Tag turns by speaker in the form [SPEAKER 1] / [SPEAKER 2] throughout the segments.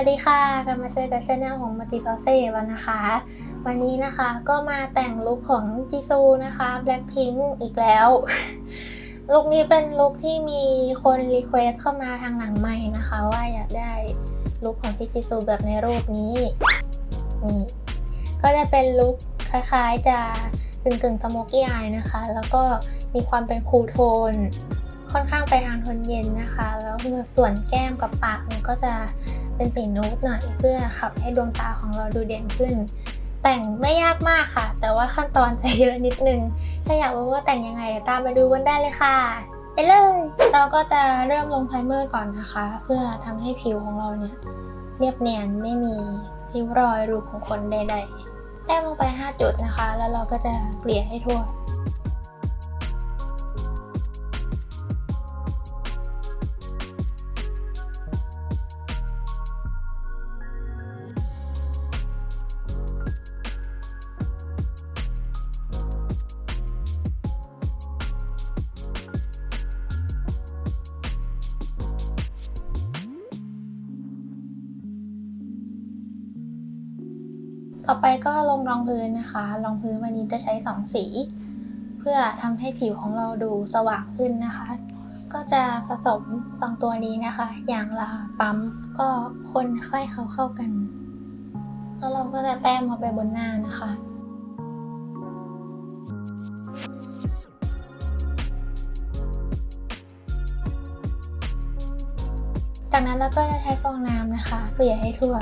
[SPEAKER 1] วัสดีค่ะ กลับมาเจอกับช anel ของมัติฟาเฟ่แล้วนะคะ วันนี้นะคะก็มาแต่งลุคของจีซูนะคะ Blackpink อีกแล้ว ลุคนี้เป็นลุคที่มีคนรีเควสเข้ามาทางหลังใหม่นะคะ ว่าอยากได้ลุคของพี่จีซูแบบในรูปนี้ นี่ ก็จะเป็นลุคคล้ายๆจะกึ่งกึ่งสโมกี้อายนะคะ แล้วก็มีความเป็นคูลโทน ค่อนข้างไปทางโทนเย็นนะคะ แล้วส่วนแก้มกับปากเนี่ยก็จะ เป็นสีนูดหน่อยเพื่อขับให้ดวงตาของเราดูเด่นขึ้น แต่งไม่ยากมากค่ะ แต่ว่าขั้นตอนจะเยอะนิดนึง ถ้าอยากรู้ว่าแต่งยังไงตามไปดูกันได้เลยค่ะไปเลย เราก็จะเริ่มลงไพรเมอร์ก่อนนะคะ เพื่อทำให้ผิวของเราเนี่ยเรียบเนียนไม่มีริ้วรอยรูขุมขนใดๆแต้มลงไป 5 จุดนะคะ แล้วเราก็จะเกลี่ยให้ทั่ว ต่อไปก็ลงรองพื้นนะคะ รองพื้นวันนี้จะใช้2สี เพื่อทำให้ผิวของเราดูสว่างขึ้นนะคะ ก็จะผสมสองตัวนี้นะคะ อย่างละปั๊มก็คนค่อยเขาเข้ากัน แล้วเราก็จะแต้มมาไปบนหน้านะคะจากนั้นเราก็จะใช้ฟองน้ำนะคะ เกลี่ยให้ทั่ว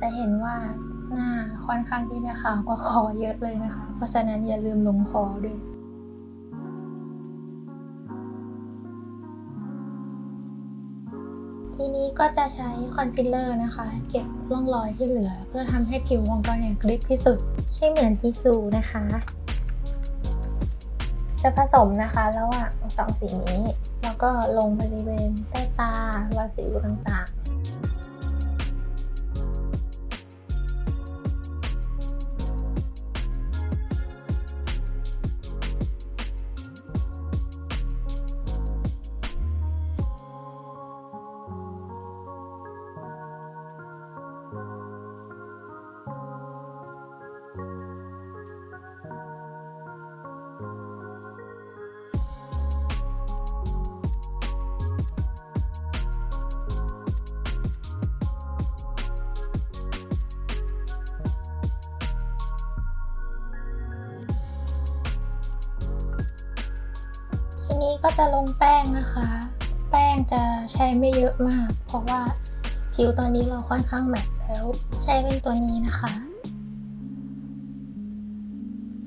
[SPEAKER 1] จะเห็นว่าหน้าค่อนข้างที่จะขาวกว่าคอเยอะเลยนะคะ เพราะฉะนั้นอย่าลืมลงคอด้วยทีนี้ก็จะใช้คอนซีลเลอร์นะคะ เก็บร่องรอยที่เหลือ เพื่อทำให้ผิวของเราเนี่ยกริบที่สุด ให้เหมือนจีซูนะคะ จะผสมนะคะระหว่างสองสีนี้ แล้วก็ลงบริเวณใต้ตารอยสิวต่างๆ นี้ก็จะลงแป้งนะคะ แป้งจะใช้ไม่เยอะมาก เพราะว่าผิวตอนนี้เราค่อนข้างแมตต์แล้ว ใช้เป็นตัวนี้นะคะ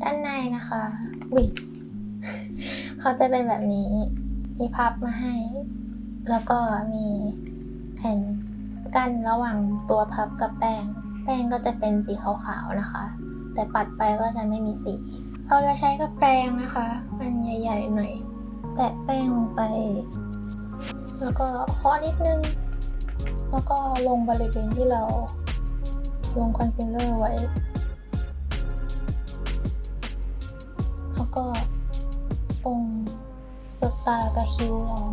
[SPEAKER 1] ด้านในนะคะวิเขาจะเป็นแบบนี้ มีพับมาให้ แล้วก็มีแผ่นกั้นระหว่างตัวพับกับแป้ง แป้งก็จะเป็นสีขาวๆนะคะ แต่ปัดไปก็จะไม่มีสี เราจะใช้กับแปรงนะคะอันใหญ่ๆหน่อย แตะแป้งลงไป แล้วก็เคาะนิดนึง แล้วก็ลงบริเวณที่เราลงคอนซีลเลอร์ไว้ แล้วก็ตรงเปลือกตากับคิ้วลอง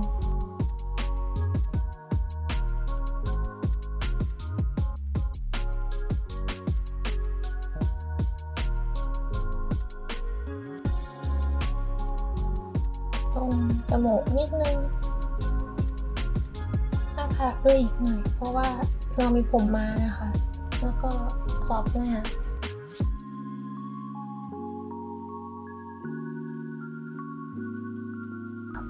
[SPEAKER 1] ตรงจมูกนิดนึงหน้าผากด้วยอีกหน่อย เพราะว่าเรามีผมมานะคะ แล้วก็ขอบหน้า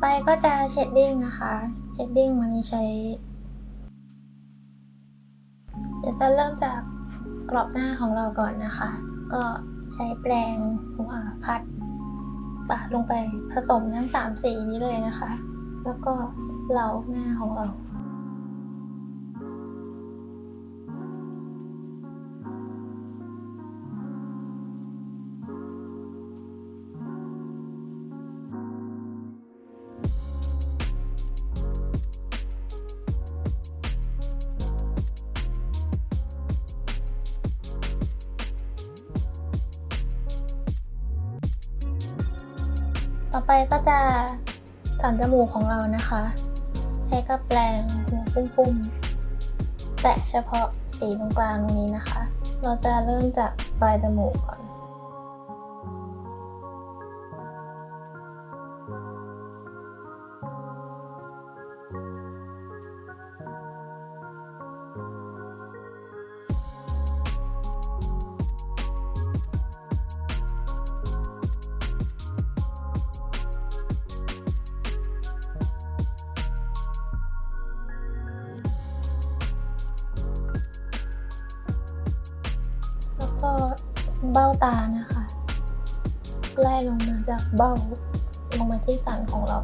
[SPEAKER 1] ไปก็จะเชดดิ้งนะคะ เชชดดิ้งวันนี้ใช้ เดี๋ยวจะเริ่มจากกรอบหน้าของเราก่อนนะคะ ก็ใช้แปรงหัวพัด ปาดลงไปผสมทั้งสามสีนี้เลยนะคะ แล้วก็เหลาหน้าของเรา ไปก็จะสันจมูกของเรานะคะ ใช้กระแปรงหัวปุ้มๆ แตะเฉพาะสีตรงกลางตรงนี้นะคะ เราจะเริ่มจากปลายจมูกก่อน เบ้าตานะคะไล่ลงมาจากเบ้าลงมาที่สันของเรา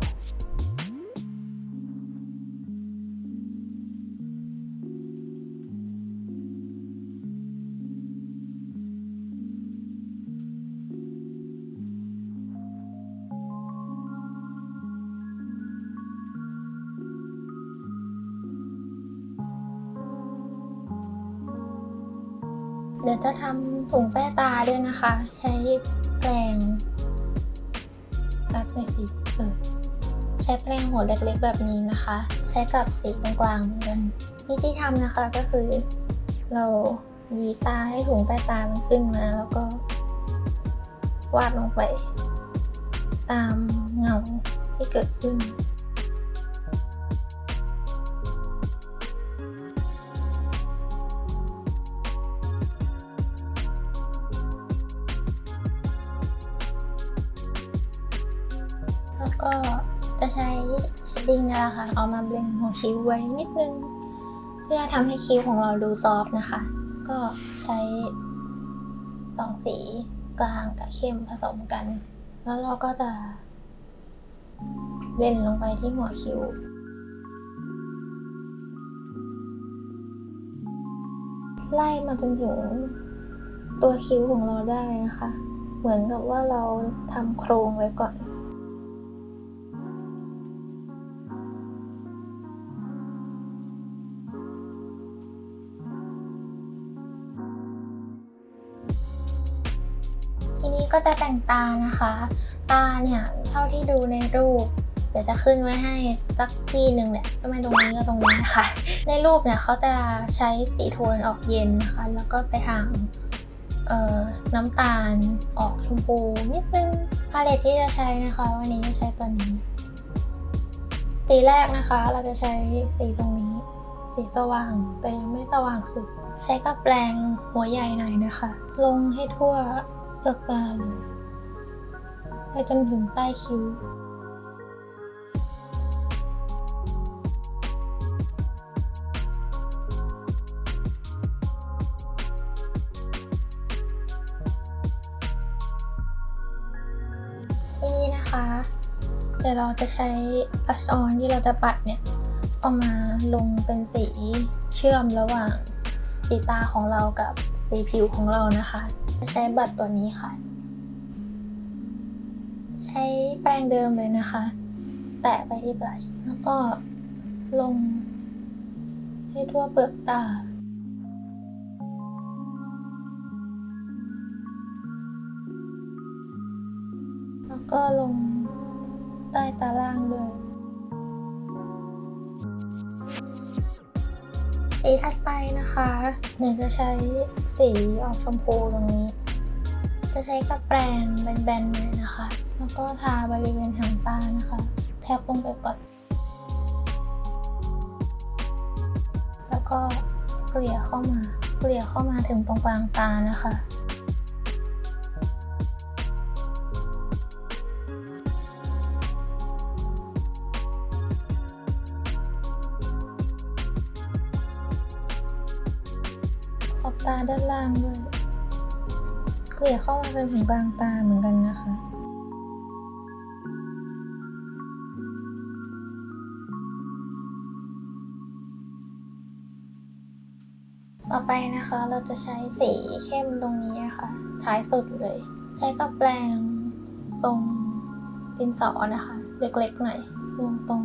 [SPEAKER 1] เดี๋ยวจะทำ ถุงแป้ตาด้วยนะคะ ใช้แปรงรัดในสีเออใช้แปรงหัวเล็กๆแบบนี้นะคะ ใช้กับสีตรงกลางเหมือนกันวิธีทำนะคะก็คือ เรายีตาให้ถุงใต้ตามันขึ้นมา แล้วก็ วาดลงไป ตามเงาที่เกิดขึ้น ดดิ้งนี่แหละค่ะ เอามาเบลนหัวคิ้วไว้นิดนึง เพื่อทำให้คิ้วของเราดูซอฟต์นะคะ ก็ใช้สองสีกลางกับเข้มผสมกัน แล้วเราก็จะเบลนลงไปที่หัวคิ้วไล่มาจนถึงตัวคิ้วของเราได้นะคะ เหมือนกับว่าเราทำโครงไว้ก่อน งตานะคะ ตาเนี่ยเท่าที่ดูในรูป เดี๋ยวจะขึ้นไว้ให้สักที่หนึ่งเนี่ยก็ไม่ตรงนี้ก็ตรงนี้นะคะ ในรูปเนี่ยเขาจะใช้สีโทนออกเย็นนะคะ แล้วก็ไปทางน้ำตาลออกชมพูนิดนึงพาเลตที่จะใช้นะคะ วันนี้จะใช้ตัวนี้ สีแรกนะคะ เราจะใช้สีตรงนี้ สีสว่างแต่ยังไม่สว่างสุด ใช้กับแปรงหัวใหญ่หน่อยนะคะ ลงให้ทั่วเปลือกตาเลย ไปจนถึงใต้คิ้วทีนี้นะคะเดี๋ยวเราจะใช้บลัชออนที่เราจะปัดเนี่ยเอามาลงเป็นสีเชื่อมระหว่างสีตาของเรากับสีผิวของเรานะคะ จะใช้บัตรตัวนี้ค่ะ ใช้แปรงเดิมเลยนะคะ แตะไปที่บลัช แล้วก็ลงให้ทั่วเปลือกตาแล้วก็ลงใต้ตาล่างด้วยสีถัดไปนะคะหนูจะใช้สีออกชมพูตรงนี้ จะใช้กับแปรงแบนๆเลยนะ คะ แล้วก็ทาบริเวณหางตานะคะ แทบลงไปก่อน แล้วก็เกลี่ยเข้ามา เกลี่ยเข้ามาถึงตรงกลางตานะคะ ขอบตาด้านล่างด้วยเกลี่ยเข้ามาจนถึงกลางตาเหมือนกันนะ ไปนะคะ เราจะใช้สีเข้มตรงนี้ค่ะท้ายสุดเลยใช้วกับแปรงตรงดินสอนะคะ เล็กๆหน่อยลงตรง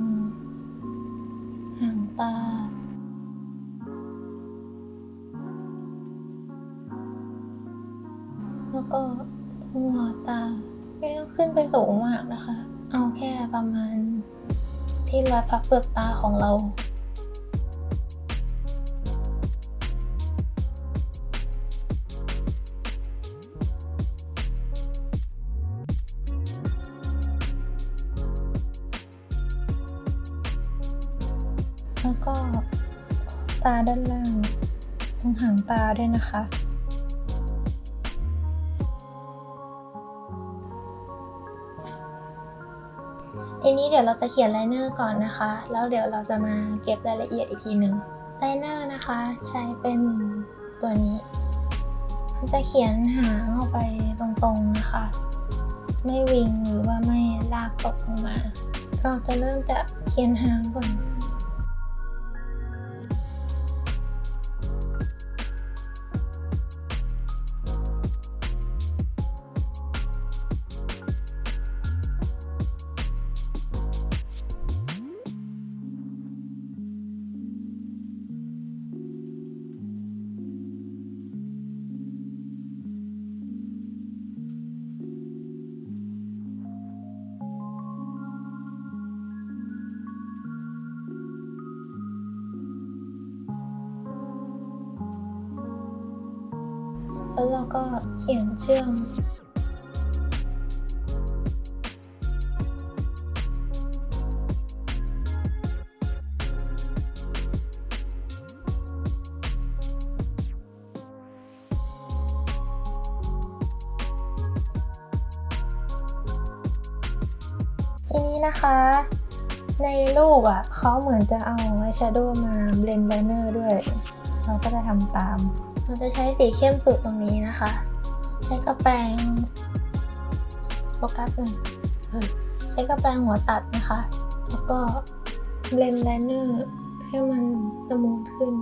[SPEAKER 1] หางตาแล้วก็หัวตา ไม่ต้องขึ้นไปสูงมากนะคะ เอาแค่ประมาณที่รอยพับเปลือกตาของเรา ด้านล่าง ตรงหางตาด้วยนะคะ ทีนี้เดี๋ยวเราจะเขียนไลเนอร์ก่อนนะคะ แล้วเดี๋ยวเราจะมาเก็บรายละเอียดอีกทีหนึ่งไลเนอร์นะคะใช้เป็นตัวนี้จะเขียนหางออกไปตรงๆนะคะ ไม่วิงหรือว่าไม่ลากตกลงมา เราจะเริ่มจากเขียนหางก่อน แล้วเราก็เขียนเชื่อมทีนี้นะคะ ในรูปอะเขาเหมือนจะเอาไอแชโดว์มาเบลนด์ไลเนอร์ด้วย เราก็จะทำตาม เราจะใช้สีเข้มสุดตรงนี้นะคะ ใช้กระแปรงโฟกัสหนึ่งใช้กระแปรงหัวตัดนะคะ แล้วก็เบลนด์ไลเนอร์ให้มันสมูทขึ้น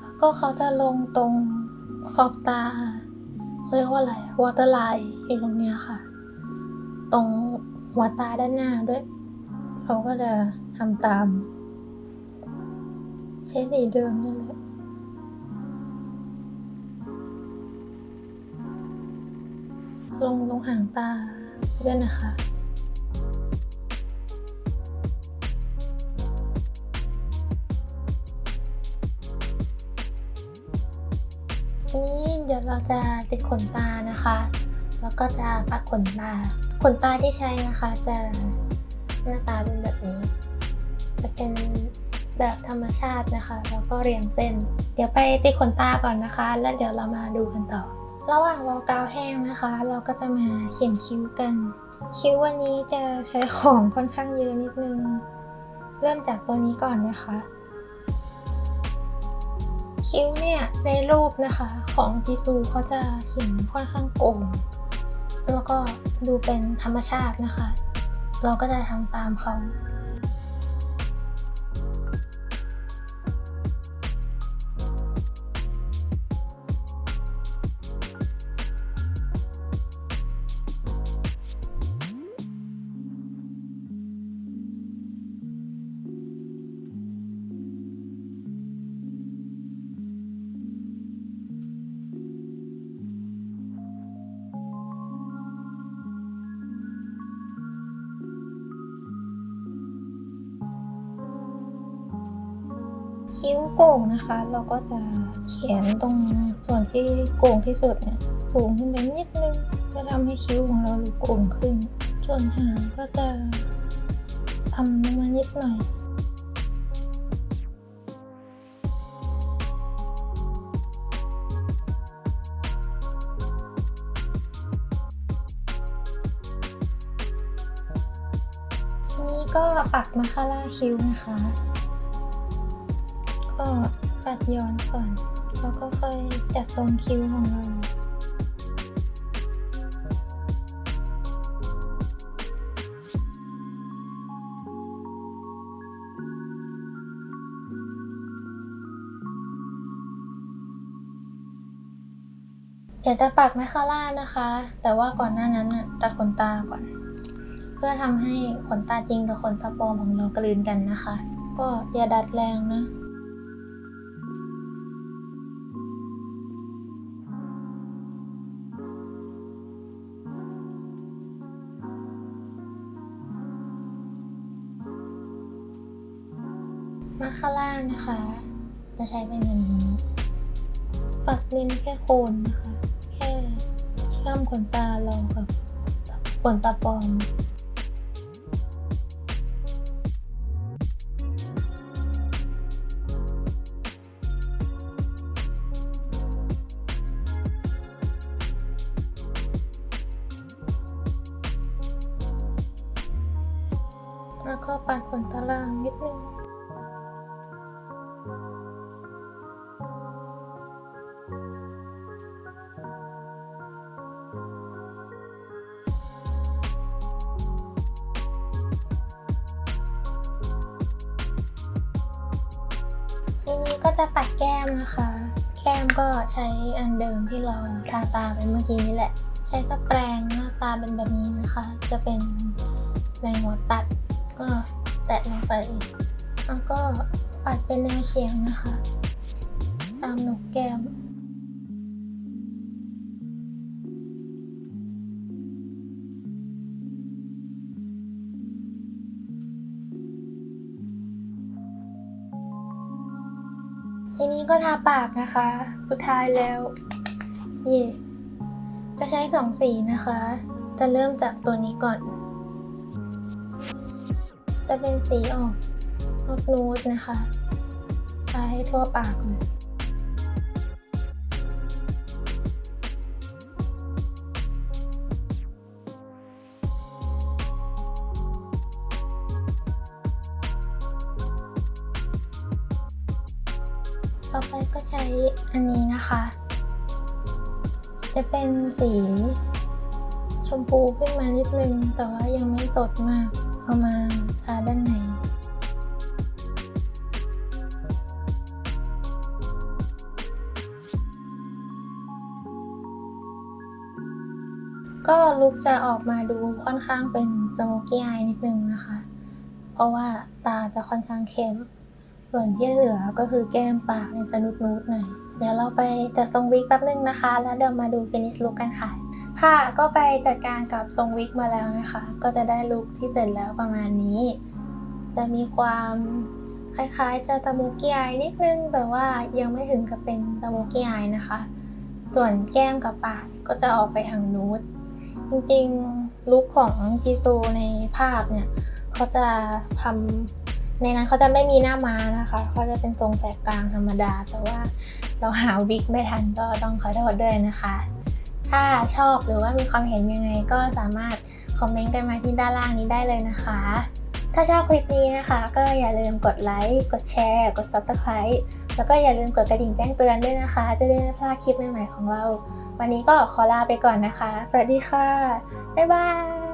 [SPEAKER 1] แล้วก็เขาจะลงตรงขอบตา เขาเรียกว่าอะไรวอเตอร์ไลน์อยู่ตรงเนี้ยค่ะ ตรงหัวตาด้านหน้าด้วยเขาก็จะทำตาม ใช้สีเดิมนี่แหละลงตรงหางตาด้วยนะคะ เราจะติดขนตานะคะ แล้วก็จะปักขนตา ขนตาที่ใช้นะคะจะหน้าตาเป็นแบบนี้ จะเป็นแบบธรรมชาตินะคะ แล้วก็เรียงเส้น เดี๋ยวไปติดขนตาก่อนนะคะ แล้วเดี๋ยวเรามาดูกันต่อ ระหว่างรอกาวแห้งนะคะ เราก็จะมาเขียนคิ้วกัน คิ้ววันนี้จะใช้ของค่อนข้างเยอะนิดนึง เริ่มจากตัวนี้ก่อนนะคะ คิ้วเนี่ยในรูปนะคะของจีซูเขาจะเขียนค่อนข้างโก่งแล้วก็ดูเป็นธรรมชาตินะคะ เราก็จะทำตามเขา คิ้วโก่งนะคะ เราก็จะเขียนตรงส่วนที่โก่งที่สุดเนี่ยสูงขึ้นไปนิดนึงเพื่อทำให้คิ้วของเราดูโก่งขึ้น ส่วนหางก็จะทำมานิดหน่อยนี้ก็ปักมาคาร่าคิ้วนะคะ ก็ปัดย้อนก่อน แล้วก็ค่อยจัดทรงคิ้วของเราเดี๋ยวจะปักแมคคาร่านะคะ แต่ว่าก่อนหน้านั้นตัดขนตาก่อน เพื่อทำให้ขนตาจริงกับขนตาปลอมของเรากลืนกันนะคะ ก็อย่าดัดแรงนะาคาร่านะคะ จะใช้เป็นแบบนี้ปักเน้นแค่โคนนะคะ แค่เชื่อมขนตาเรากับขนตาปลอมแล้วก็ปัดขนตาล่างนิดนึง อันเดิมที่เราทาตาไปเมื่อกี้นี่แหละ ใช้กระแปรงหน้าตาเป็นแบบนี้นะคะ จะเป็นในหัวตัดก็แตะลงไป แล้วก็ปัดเป็นแนวเฉียงนะคะ ตามหนกแก้ม นี้ก็ทาปากนะคะ สุดท้ายแล้ว เย่จะใช้สองสีนะคะ จะเริ่มจากตัวนี้ก่อน จะเป็นสีออกนดนูดนะคะทาให้ทั่วปากเลย อันนี้นะคะ จะเป็นสีชมพูขึ้นมานิดนึง แต่ว่ายังไม่สดมาก เอามาทาด้านในก็ลุกจะออกมาดูค่อนข้างเป็นสโมกี้อายนิดนึงนะคะ เพราะว่าตาจะค่อนข้างเข้ม ส่วนที่เหลือก็คือแก้มปากเนี่ยจะนุดๆหน่อย เดี๋ยวเราไปจัดทรงวิกแป๊บนึงนะคะ แล้วเดี๋ยวมาดูฟินิชลุกกันค่ะ ค่ะก็ไปจัดการกับทรงวิกมาแล้วนะคะ ก็จะได้ลุคที่เสร็จแล้วประมาณนี้ จะมีความคล้ายๆ จะตะมูกี้อายนิดนึง แต่ว่ายังไม่ถึงกับเป็นตะมูกี้อายนะคะ ส่วนแก้มกับปากก็จะออกไปทางนูดจริงๆลุคของจีซูในภาพเนี่ย เขาจะทำ ในนั้นเขาจะไม่มีหน้าม้านะคะเขาจะเป็นทรงแสกกลางธรรมดา แต่ว่าเราหาวิกไม่ทันก็ต้องขอโทษด้วยนะคะ ถ้าชอบหรือว่ามีความเห็นยังไงก็สามารถคอมเมนต์กันมาที่ด้านล่างนี้ได้เลยนะคะ ถ้าชอบคลิปนี้นะคะ ก็อย่าลืมกดไลค์ กดแชร์ กด subscribe แล้วก็อย่าลืมกดกระดิ่งแจ้งเตือนด้วยนะคะ จะได้ไม่พลาดคลิปใหม่ๆของเรา วันนี้ก็ขอลาไปก่อนนะคะ สวัสดีค่ะ บ๊ายบาย